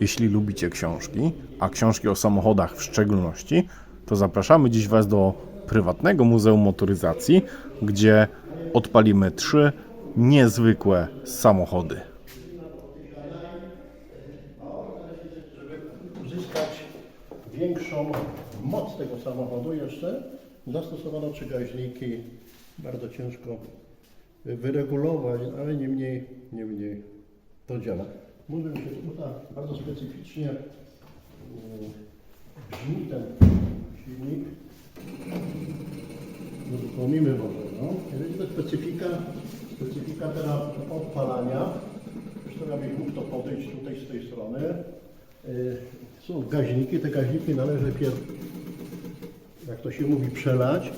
Jeśli lubicie książki, a książki o samochodach w szczególności, to zapraszamy dziś Was do prywatnego Muzeum Motoryzacji, gdzie odpalimy trzy niezwykłe samochody. uzyskać większą moc tego samochodu jeszcze, zastosowano trzy gaźniki, bardzo ciężko wyregulować, ale niemniej, niemniej to działa. Że tutaj bardzo specyficznie brzmi ten silnik. Uruchomimy może, no. To specyfika, specyfika teraz odpalania. Zresztą ja bym mógł to podejść tutaj z tej strony. Y, Są gaźniki, te gaźniki należy pierw, jak to się mówi, przelać.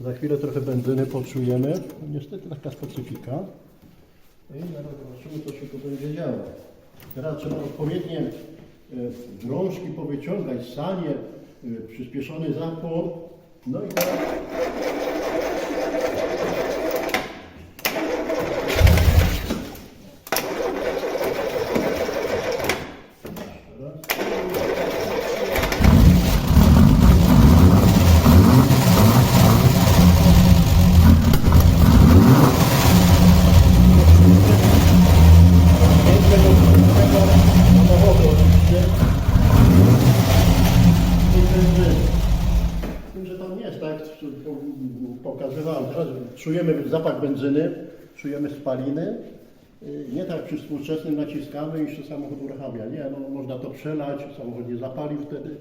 Za chwilę trochę benzyny poczujemy. Niestety taka specyfika. I zaraz zobaczymy, co się tu będzie działo. Teraz trzeba odpowiednie e, drążki powyciągać, sanie, e, przyspieszony zapłon. No i teraz tego tego samochodu oczywiście. I benzyny. Z tym, że to nie jest tak, jak pokazywałem teraz, czujemy zapach benzyny, czujemy spaliny. Y, Nie tak jak przy współczesnym naciskamy i się samochód uruchamia. Nie, no, można to przelać, samochód nie zapalił wtedy.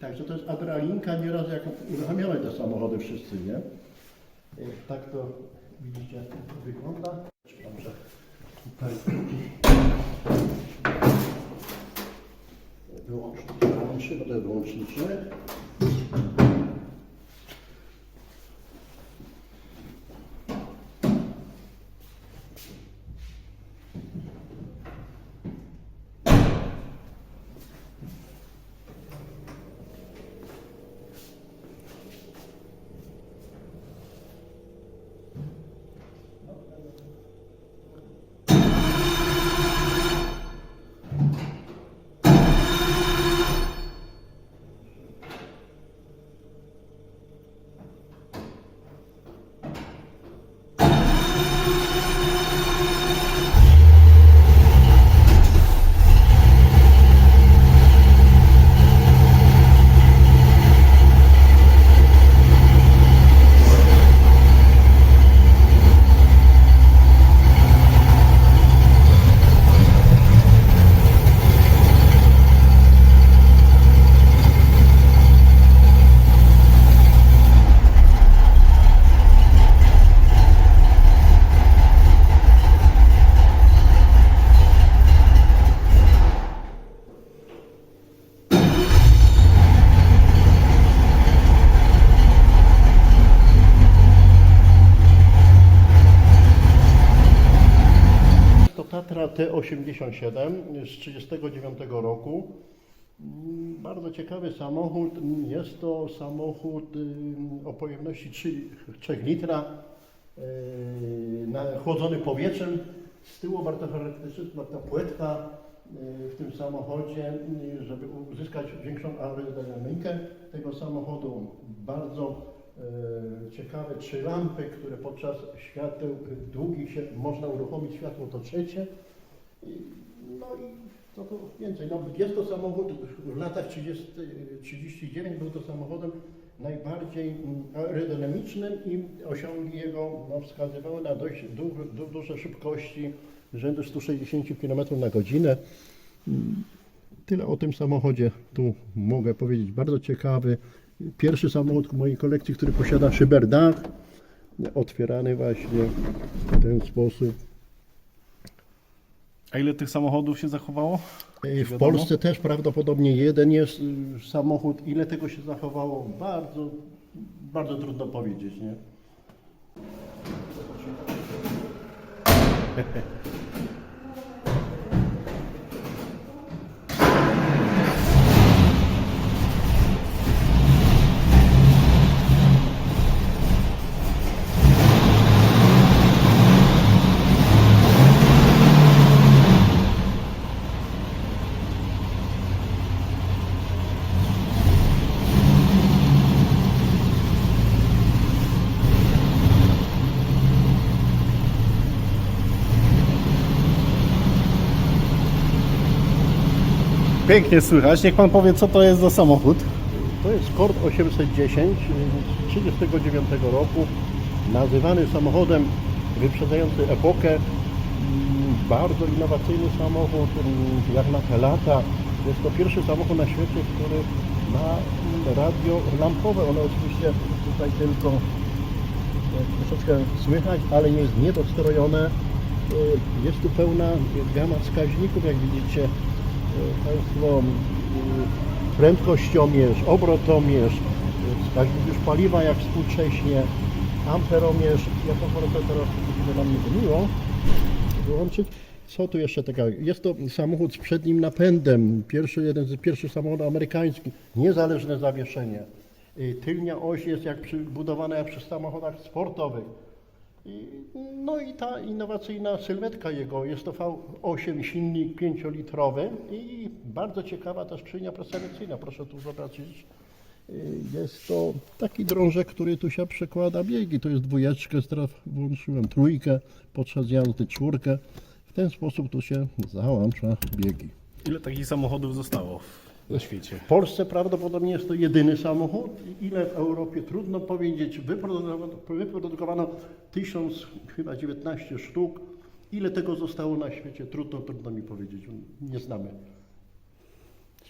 Także to jest adrenalinka nieraz jak uruchamiamy te samochody wszyscy, nie? Y, Tak to widzicie wygląda. Dobrze. Tutaj wyłącznik bo to jest. To Tatra T87 z 1939 roku. Mm, Bardzo ciekawy samochód. Jest to samochód y, o pojemności 3, 3 litra, y, chłodzony powietrzem. Z tyłu bardzo charakterystyczna ta płytka y, w tym samochodzie, żeby uzyskać większą aerodynamikę tego samochodu. Bardzo ciekawe trzy lampy, które podczas świateł długich się można uruchomić światło to trzecie. No i co tu więcej, no jest to samochód w latach 30, 39 był to samochodem najbardziej mm, aerodynamicznym i osiągi jego no, wskazywały na dość du, du, duże szybkości rzędu 160 km na godzinę. Tyle o tym samochodzie tu mogę powiedzieć. Bardzo ciekawy. Pierwszy samochód w mojej kolekcji, który posiada szyberdach. Otwierany właśnie w ten sposób. A ile tych samochodów się zachowało? W wiadomo? Polsce też prawdopodobnie jeden jest y, samochód. Ile tego się zachowało? Bardzo, bardzo trudno powiedzieć, nie? Pięknie słychać. Niech pan powie, co to jest za samochód. To jest Ford 810 z 1939 roku, nazywany samochodem wyprzedzający epokę. Mm, Bardzo innowacyjny samochód, mm, jak na te lata. Jest to pierwszy samochód na świecie, który ma mm, radio lampowe. Ono oczywiście tutaj tylko e, troszeczkę słychać, ale jest niedostrojone. E, Jest tu pełna gama wskaźników, jak widzicie Państwo. mm, Prędkościomierz, obrotomierz, wskaźnik już paliwa jak współcześnie, amperomierz. Ja sobie teraz, żeby nam nie myliło, wyłączyć. Co tu jeszcze takiego? Jest to samochód z przednim napędem. Pierwszy, jeden z pierwszych samochodów amerykańskich. Niezależne zawieszenie. Y, Tylnia oś jest jak przy, budowana jak przy samochodach sportowych. No i ta innowacyjna sylwetka jego, jest to V8 silnik 5-litrowy i bardzo ciekawa ta skrzynia preselekcyjna, proszę tu zobaczyć. Y, Jest to taki drążek, który tu się przekłada biegi, to jest dwójeczkę, teraz włączyłem trójkę, podczas jazdy czwórkę. W ten sposób tu się załącza biegi. Ile takich samochodów zostało na świecie? W Polsce prawdopodobnie jest to jedyny samochód. Ile w Europie trudno powiedzieć. Wyprodukowano, wyprodukowano 1000, chyba 19 sztuk. Ile tego zostało na świecie? Trudno, trudno mi powiedzieć. Nie znamy.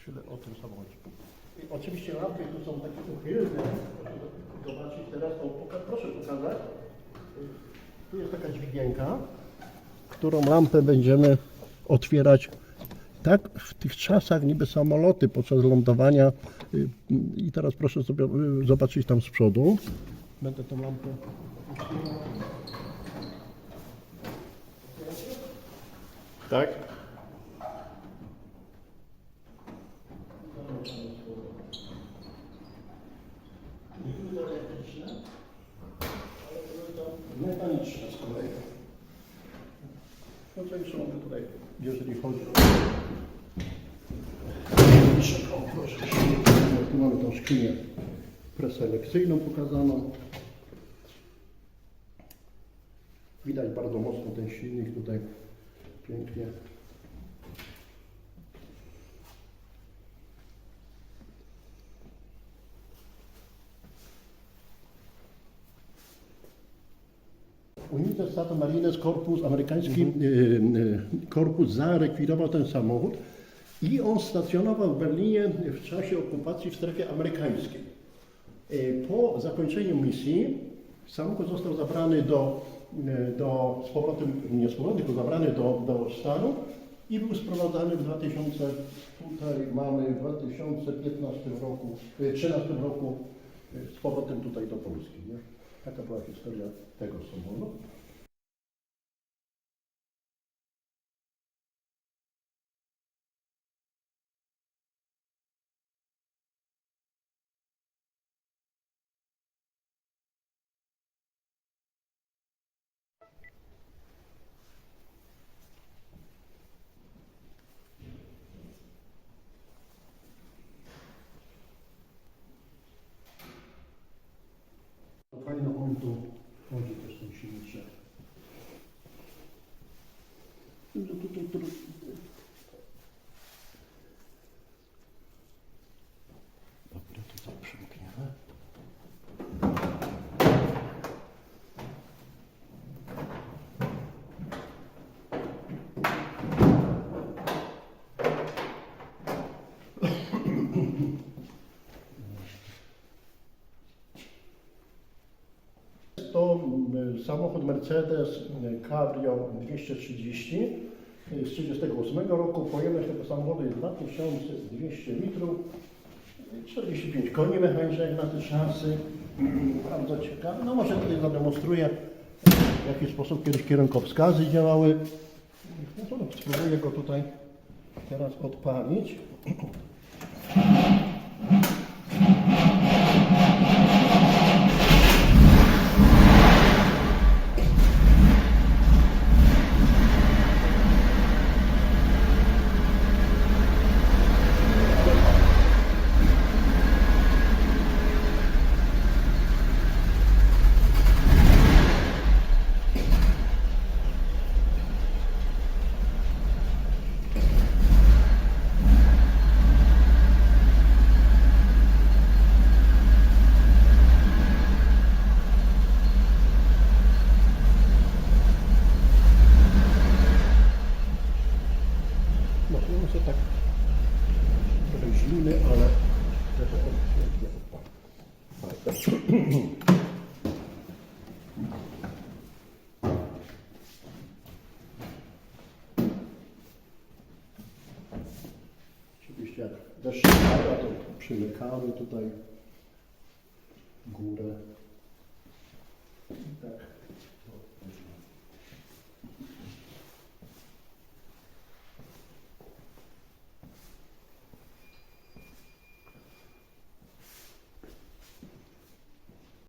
Tyle o tym samochodzie. I oczywiście lampy tu są takie uchylne. Zobaczyć teraz. Poka- proszę pokazać. Tu jest taka dźwigienka, którą lampę będziemy otwierać tak w tych czasach niby samoloty podczas lądowania y, i teraz proszę sobie y, zobaczyć tam z przodu. Będę tą lampę Tak? mechaniczne z kolei. No co jeszcze mogę tutaj, jeżeli chodzi o, proszę, tu mamy tą skrzynię preselekcyjną pokazaną. Widać bardzo mocno ten silnik tutaj pięknie. United States Marines Korpus, amerykański y, y, korpus zarekwirował ten samochód i on stacjonował w Berlinie w czasie okupacji w strefie amerykańskiej. Y, Po zakończeniu misji samochód został zabrany do, y, do z powrotem, nie z powrotem, tylko zabrany do, do Stanów i był sprowadzany w 2000, tutaj mamy w 2015 roku, y, 13 roku z powrotem tutaj do Polski. Nie? Taka była historia tego samochodu. Fajno on tu chodzi też ten silniczek. Tu, tu, tu, tu. Dobra, tutaj przymkniemy. Jest to mm, samochód Mercedes mm, Cabrio 230 y, z 1938 roku. Pojemność tego samochodu jest 2200 litrów, y, 45 koni mechanicznych na te czasy. Mm, Bardzo ciekawe. No może tutaj zademonstruję w jaki sposób kiedyś kierunkowskazy działały. No spróbuję go tutaj teraz odpalić. oczywiście jak deszcz pada, to przymykamy tutaj górę. Tak.